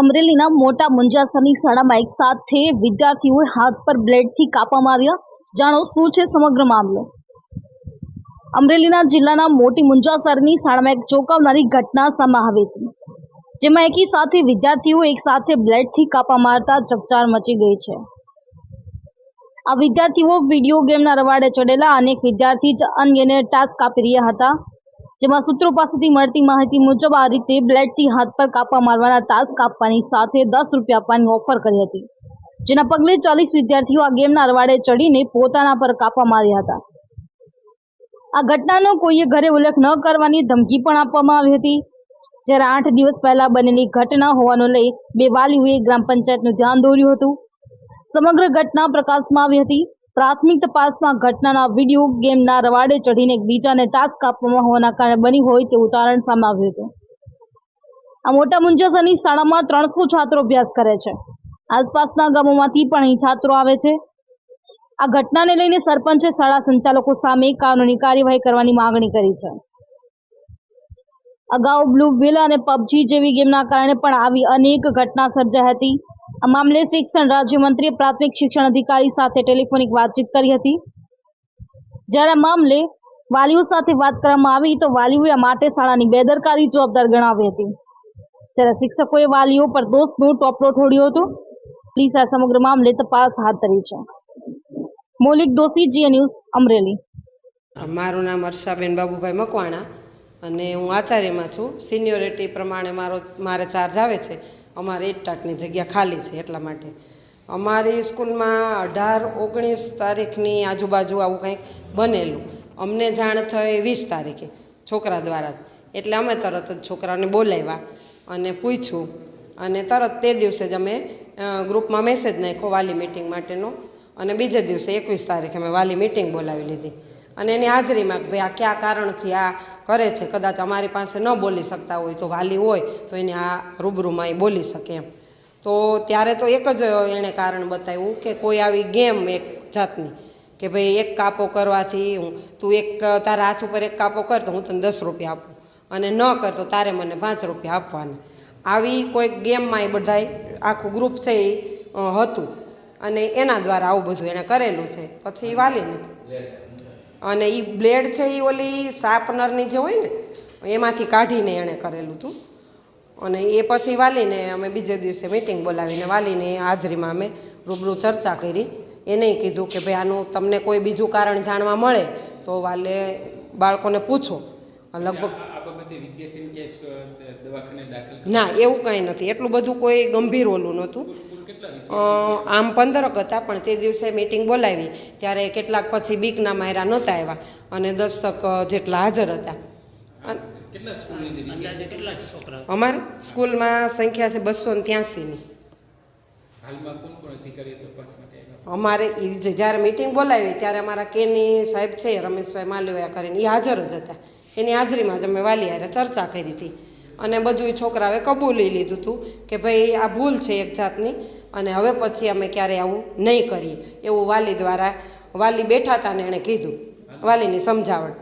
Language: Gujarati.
અમરેલીના મોટા મુંજાસરની શાળામાં એક સાથે વિદ્યાર્થીઓએ હાથ પર બ્લેડથી કાપવામાં આવ્યા. જાણો શું છે સમગ્ર મામલો? અમરેલીના જિલ્લાના મોટી મુંજાસરની શાળામાં એક ચોંકાવનારી ઘટના સામે આવી હતી, જેમાં એકી સાથે વિદ્યાર્થીઓ એક સાથે બ્લેડથી કાપા મારતા ચકચાર મચી ગઈ છે. આ વિદ્યાર્થીઓ વીડિયો ગેમના રવાડે ચડેલા અનેક વિદ્યાર્થી જ અન્યને ટાસ્ક આપી રહ્યા હતા. જેમાં સૂત્રો પાસેથી મળતી માહિતી મુજબ આ રીતે બ્લેડથી હાથ પર કાપા મારવાના ટાસ્ક આપવાની સાથે દસ રૂપિયા આપવાની ઓફર કરી હતી. જેના પગલે ચાલીસ વિદ્યાર્થીઓ આ ગેમના રવાડે ચડીને પોતાના પર કાપા માર્યા હતા. આ ઘટનાનો કોઈએ ઘરે ઉલ્લેખ ન કરવાની ધમકી પણ આપવામાં આવી હતી. જ્યારે આઠ દિવસ પહેલા બનેલી ઘટના હોવાનો લઈ બે વાલીઓએ ગ્રામ પંચાયતનું ધ્યાન દોર્યું હતું. સમગ્ર ઘટના પ્રકાશમાં આવી હતી. પ્રાથમિક તપાસમાં ઘટનાના વીડિયો ગેમના રવાડે ચઢીને એકબીજાને ટાસ્ક આપવામાં હોવાના કારણે બની હોય તેવું તારણ સામે આવ્યું હતું. આ મોટા મુંજાસરની શાળામાં ત્રણસો છાત્રો અભ્યાસ કરે છે. આસપાસના ગામોમાંથી પણ અહીં છાત્રો આવે છે. આ ઘટનાને લઈને સરપંચે શાળા સંચાલકો સામે કાનૂની કાર્યવાહી કરવાની માંગણી કરી છે. અગાઉ બ્લુ વ્હીલ અને પબજી જેવી ગેમના કારણે પણ આવી અનેક ઘટના સર્જાઈ હતી. આ મામલે શિક્ષણ રાજ્યમંત્રીએ પ્રાથમિક શિક્ષણ અધિકારી સાથે ટેલિફોનિક વાતચીત કરી હતી. જ્યારે મામલે વાલીઓ સાથે વાત કરવામાં આવી તો વાલીઓએ માટે શાળાની બેદરકારી જવાબદાર ગણાવી હતી. ત્યારે શિક્ષકોએ વાલીઓ પર દોષનો ટોપલો ઠોડ્યો હતો. પોલીસે આ સમગ્ર મામલે તપાસ હાથ ધરી છે. મૌલિક દોશી, જીએ ન્યૂઝ, અમરેલી. મારું નામ હર્ષાબેન બાબુભાઈ મકવાણા અને હું આચાર્યમાં છું. સિનિયોરિટી પ્રમાણે મારો મારે ચાર્જ આવે છે. અમારે એક ટાટની જગ્યા ખાલી છે એટલા માટે. અમારી સ્કૂલમાં અઢાર, ઓગણીસ તારીખની આજુબાજુ આવું કંઈક બનેલું. અમને જાણ થઈ વીસ તારીખે છોકરા દ્વારા. જ એટલે અમે તરત જ છોકરાને બોલાવ્યા અને પૂછ્યું. અને તરત તે દિવસે જ અમે ગ્રુપમાં મેસેજ નાખ્યો વાલી મિટિંગ માટેનો. અને બીજે દિવસે એકવીસ તારીખે અમે વાલી મિટિંગ બોલાવી લીધી. અને એની હાજરીમાં કે ભાઈ આ કયા કારણથી આ કરે છે. કદાચ અમારી પાસે ન બોલી શકતા હોય તો વાલી હોય તો એને આ રૂબરૂમાં એ બોલી શકે એમ. તો ત્યારે તો એક જ એણે કારણ બતાવ્યું કે કોઈ આવી ગેમ એક જાતની કે ભાઈ એક કાપો કરવાથી હું, તું એક તારા હાથ ઉપર એક કાપો કર તો હું તને દસ રૂપિયા આપું અને ન કર તો તારે મને પાંચ રૂપિયા આપવાના. આવી કોઈક ગેમમાં એ બધાય આખું ગ્રુપ છે એ હતું અને એના દ્વારા આવું બધું એણે કરેલું છે. પછી વાલીને. અને એ બ્લેડ છે એ ઓલી શાર્પનરની જે હોય ને, એમાંથી કાઢીને એણે કરેલું હતું અને એ પછી વાલીને અમે બીજે દિવસે મિટિંગ બોલાવીને વાલીને હાજરીમાં અમે રૂબરૂ ચર્ચા કરી. એને કીધું કે ભાઈ આનું તમને કોઈ બીજું કારણ જાણવા મળે તો વાલે બાળકોને પૂછો. લગભગ ના એવું કાંઈ નથી. એટલું બધું કોઈ ગંભીર ઓલું નહોતું. આમ પંદરક હતા પણ તે દિવસે મિટિંગ બોલાવી. ત્યારે કેટલાક પછી બીકના માયરા નહોતા આવ્યા અને દસક જેટલા હાજર હતા. અમારે સ્કૂલમાં સંખ્યા છે બસો ને ત્યાસીની હાલમાં કોણ કોણ અધિકારી તપાસ માટે આવ્યા? અમારે એ જે જ્યારે મિટિંગ બોલાવી ત્યારે અમારા કેની સાહેબ છે રમેશભાઈ માલવિયા કરીને એ હાજર જ હતા. એની હાજરીમાં જ અમે વાલી હારે ચર્ચા કરી હતી. અને બધું છોકરાઓએ છોકરાએ કબૂલી લીધું હતું કે ભાઈ આ ભૂલ છે એક જાતની અને હવે પછી અમે ક્યારેય આવું નહીં કરીએ. એવું વાલી દ્વારા વાલી બેઠા હતા ને એણે કીધું. વાલીની સમજાવટ.